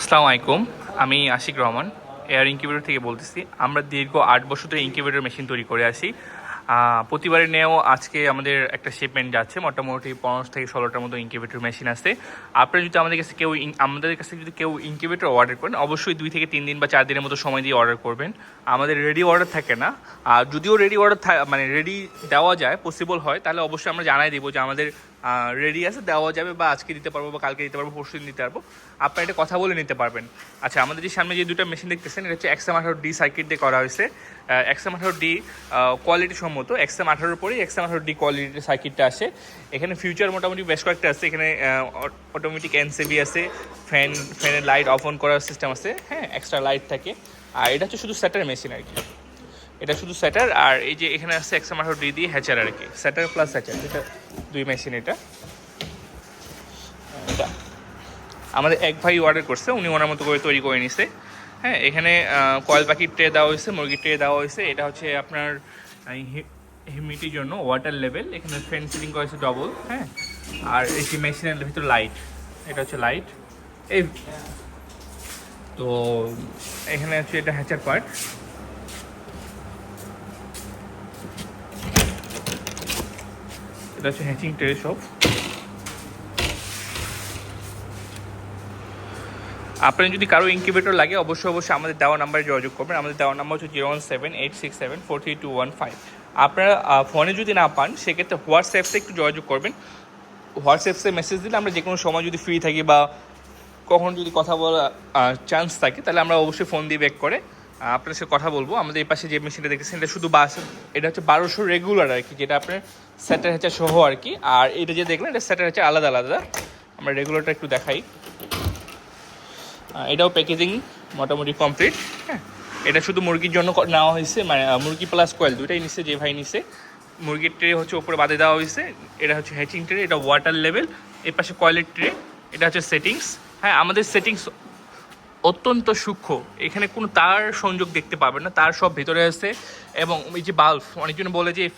আসসালামু আলাইকুম। আমি আশিক রহমান, এয়ার ইনকিউবেটর থেকে বলতেছি। আমরা দীর্ঘ আট বছর ধরে ইনকিউবেটর মেশিন তৈরি করে আসি প্রতিবারে নেও আজকে আমাদের একটা শিপমেন্ট যাচ্ছে। মোটামুটি পনেরো থেকে ষোলোটার মতো ইনকিউবেটর মেশিন আছে। আপনারা যদি আমাদের কাছে কেউ আমাদের কাছে যদি কেউ ইনকিউবেটর অর্ডার করেন, অবশ্যই দুই থেকে তিন দিন বা চার দিনের মতো সময় দিয়ে অর্ডার করবেন। আমাদের রেডি অর্ডার থাকে না। আর যদিও রেডি অর্ডার মানে রেডি দেওয়া যায় পসিবল হয়, তাহলে অবশ্যই আমরা জানাই দেবো যে আমাদের রেডি আছে, দেওয়া যাবে বা আজকে দিতে পারব বা কালকে দিতে পারব, পরশু দিন দিতে পারব। আপনারা এটা কথা বলে নিতে পারবেন। আচ্ছা আমাদের যে সামনে যে দুটো মেশিন দেখতেছেন, এটা হচ্ছে এক্সাম আঠারো ডি সার্কিট দিয়ে করা হয়েছে। এক্সাম আঠারো ডি কোয়ালিটি সম্মত। এক্সাম আঠারোর পরেই এক্সাম আঠারো ডি কোয়ালিটির সার্কিটটা আসে। এখানে ফিউচার মোটামুটি বেশ কয়েকটা আছে। এখানে অটোমেটিক এনসিবি আছে ফ্যান ফ্যানের লাইট অফ অন করার সিস্টেম আছে। হ্যাঁ এক্সট্রা লাইট থাকে। আর এটা হচ্ছে শুধু স্যাটার মেশিন আর কি। এটা শুধু স্যাটার আর এই যে এখানে আসছে এক্সাম আঠারো ডি দিয়ে হ্যাচার আর কি। স্যাটার প্লাস হ্যাচার এটা দুই মেশিন এটা। এটা আমাদের এক ভাই অর্ডার করছে, উনি ওনার মতো করে তৈরি করে নিছে। হ্যাঁ এখানে কয়েল পাখির ট্রে দেওয়া হয়েছে, মুরগির ট্রে দেওয়া হয়েছে। এটা হচ্ছে আপনার হিউমিডিটির জন্য ওয়াটার লেভেল এখানে ফ্যান সিলিং করা হয়েছে ডবল হ্যাঁ। আর এই যে মেশিনের ভিতর লাইট এটা হচ্ছে লাইট এই, তো এখানে হচ্ছে এটা হ্যাচার পার্ট এটা হচ্ছে হ্যাচিং ট্রে সব। আপনার যদি কারও ইনকিউবেটর লাগে, অবশ্যই অবশ্যই আমাদের দেওয়া নাম্বারে যোগাযোগ করবেন। আমাদের দেওয়া নাম্বার হচ্ছে zero one seven eight six seven four three two one five আপনারা ফোনে যদি না পান, সেক্ষেত্রে হোয়াটসঅ্যাপসে একটু যোগাযোগ করবেন। হোয়াটসঅ্যাপসে মেসেজ দিলে আমরা যে কোনো সময় যদি ফ্রি থাকি বা কখন যদি কথা বলার চান্স থাকে, তাহলে আমরা অবশ্যই ফোন দিয়ে ব্যাক করে আপনার সাথে কথা বলব। আমাদের এই পাশে যে মেশিনটা দেখতেছেন, এটা শুধু বাস, এটা হচ্ছে বারোশো রেগুলার আর কি, যেটা আপনার স্যাটার হচ্ছে সহ আর কি। আর এটা যে দেখলেন, এটা স্যাটার হচ্ছে আলাদা আলাদা। আমরা রেগুলারটা একটু দেখাই। এটাও প্যাকেজিং মোটামুটি কমপ্লিট হ্যাঁ। এটা শুধু মুরগির জন্য নেওয়া হয়েছে মানে মুরগি প্লাস কয়েল দুইটাই নিচ্ছে যে ভাই নিছে। মুরগির ট্রে হচ্ছে ওপরে বাদে দেওয়া হয়েছে। এটা হচ্ছে হ্যাচিং ট্রে এটা ওয়াটার লেভেল এর পাশে কয়েলের ট্রে এটা হচ্ছে সেটিংস হ্যাঁ আমাদের সেটিংস অত্যন্ত সূক্ষ্ম। এখানে কোনো তার সংযোগ দেখতে পাবেন না, তার সব ভেতরে আছে। এবং এই যে বাল্ব, অনেকজন বলে যে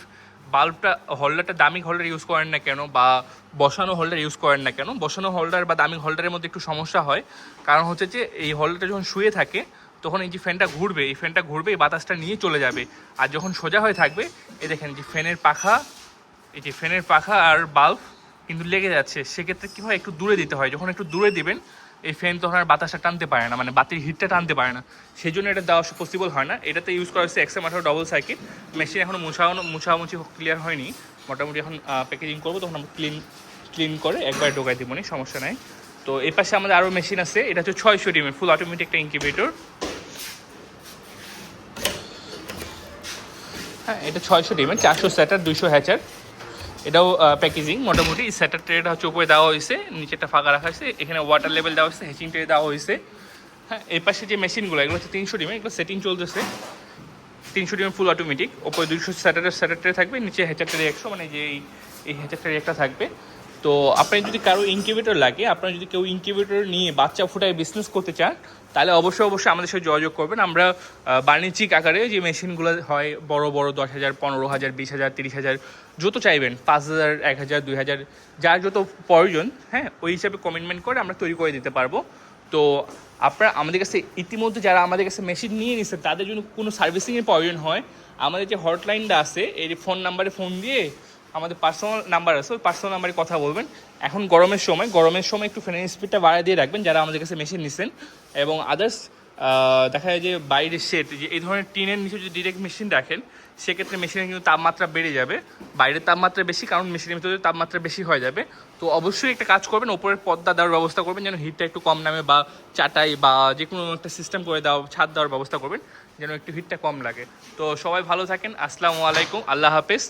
বাল্বটা, হোল্ডারটা দামি হোল্ডার ইউজ করেন না কেন বা বসানো হোল্ডার ইউজ করেন না কেন? বসানো হোল্ডার বা দামি হোল্ডারের মধ্যে একটু সমস্যা হয়। কারণ হচ্ছে যে, এই হোল্ডারটা যখন শুয়ে থাকে, তখন এই যে ফ্যানটা ঘুরবে, এই ফ্যানটা ঘুরবে, এই বাতাসটা নিয়ে চলে যাবে। আর যখন সোজা হয়ে থাকবে, এই দেখেন যে ফ্যানের পাখা, এই যে ফ্যানের পাখা আর বাল্ব কিন্তু লেগে যাচ্ছে। সেক্ষেত্রে কী হয়, একটু দূরে দিতে হয়। যখন একটু দূরে দিবেন এই ফ্যান তখন আর বাতাসটা টানতে পারে না মানে বাতির হিটটা টানতে পারে না। সেই জন্য এটা দেওয়া পসিবল হয় না। এটাতে ইউজ করা হয়েছে এক্সএম আঠারো ডবল সাইকেল মেশিন এখনও মুছানো মুছামুছি ক্লিয়ার হয়নি। মোটামুটি এখন প্যাকেজিং করব, তখন আমরা ক্লিন ক্লিন করে একবার ঢোকাই দিব নি সমস্যা নাই। তো এই পাশে আমাদের আরও মেশিন আছে, এটা হচ্ছে ছয়শো ডিমের ফুল অটোমেটিক একটা ইনকিউবেটর হ্যাঁ এটা ছয়শো ডিমের চারশো স্যাটার দুইশো হ্যাচার এটাও প্যাকেজিং মোটামুটি স্যাটার ট্রেটা হচ্ছে উপরে দেওয়া হয়েছে নিচেটা ফাঁকা রাখা হয়েছে, এখানে ওয়াটার লেভেল দেওয়া হয়েছে হ্যাচিং ট্রে দেওয়া হয়েছে। হ্যাঁ এই পাশে যে মেশিনগুলো এগুলো হচ্ছে তিনশো ডিমের, এগুলো সেটিং চলতেছে। তিনশো ডিমের ফুল অটোমেটিক ওপরে দুইশো স্যাটার ট্রে থাকবে, নিচে হ্যাচার ট্রে একশো মানে যে এই হ্যাচার ট্রে একটা থাকবে। তো আপনার যদি কারও ইনকিউবেটর লাগে, আপনার যদি কেউ ইনকিউবেটর নিয়ে বাচ্চা ফুটায় বিজনেস করতে চান, তাহলে অবশ্যই অবশ্যই আমাদের সাথে যোগাযোগ করবেন। আমরা বাণিজ্যিক আকারে যে মেশিনগুলো হয়, বড় বড়, দশ হাজার, পনেরো হাজার, বিশ হাজার, তিরিশ হাজার, যত চাইবেন, পাঁচ হাজার, এক হাজার, দুই হাজার, যার যত প্রয়োজন হ্যাঁ ওই হিসাবে কমিটমেন্ট করে আমরা তৈরি করে দিতে পারব। তো আপনারা আমাদের কাছে ইতিমধ্যে যারা আমাদের কাছে মেশিন নিয়ে নিচ্ছে তাদের জন্য কোনো সার্ভিসিংয়ের প্রয়োজন হয়। আমাদের যে হটলাইনটা আছে, এই ফোন নাম্বারে ফোন দিয়ে আমাদের পার্সোনাল নাম্বার আছে, ওই পার্সোনাল নাম্বারে কথা বলবেন। এখন গরমের সময় গরমের সময় একটু ফ্যানের স্পিডটা বাড়িয়ে দিয়ে রাখবেন, যারা আমাদের কাছে মেশিন নিছেন। এবং আদার্স দেখা যায় যে বাইরের সেট যে এই ধরনের টিনের নিচে যদি ডিরেক্ট মেশিন রাখেন, সেক্ষেত্রে মেশিনের কিন্তু তাপমাত্রা বেড়ে যাবে। বাইরের তাপমাত্রা বেশি, কারণ মেশিনের ভিতরে তাপমাত্রা বেশি হয়ে যাবে। তো অবশ্যই একটা কাজ করবেন, ওপরের পর্দা দেওয়ার ব্যবস্থা করবেন, যেন হিটটা একটু কম নামে বা চাটাই বা যে কোনো একটা সিস্টেম করে দেওয়া, ছাদ দেওয়ার ব্যবস্থা করবেন, যেন একটু হিটটা কম লাগে। তো সবাই ভালো থাকেন, আসসালামু আলাইকুম, আল্লাহ হাফেজ।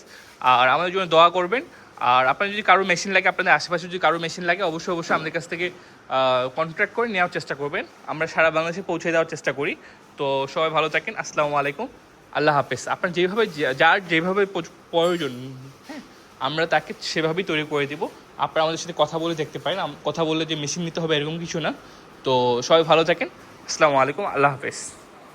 আর আমাদের জন্য দোয়া করবেন। আর আপনার যদি কারও মেশিন লাগে, আপনাদের আশেপাশে যদি কারও মেশিন লাগে, অবশ্যই অবশ্যই আমাদের কাছ থেকে কন্ট্যাক্ট করে নেওয়ার চেষ্টা করবেন। আমরা সারা বাংলাদেশে পৌঁছে দেওয়ার চেষ্টা করি। তো সবাই ভালো থাকেন। আসসালামু আলাইকুম। আল্লাহ হাফেজ। আপনার যেভাবে যার যেভাবে প্রয়োজন হ্যাঁ আমরা তাকে সেভাবেই তৈরি করে দিব। আপনারা আমাদের সাথে কথা বলে দেখতে পারেন। কথা বললে যে মেশিন নিতে হবে এরকম কিছু না। তো সবাই ভালো থাকেন। আসসালামু আলাইকুম। আল্লাহ হাফেজ।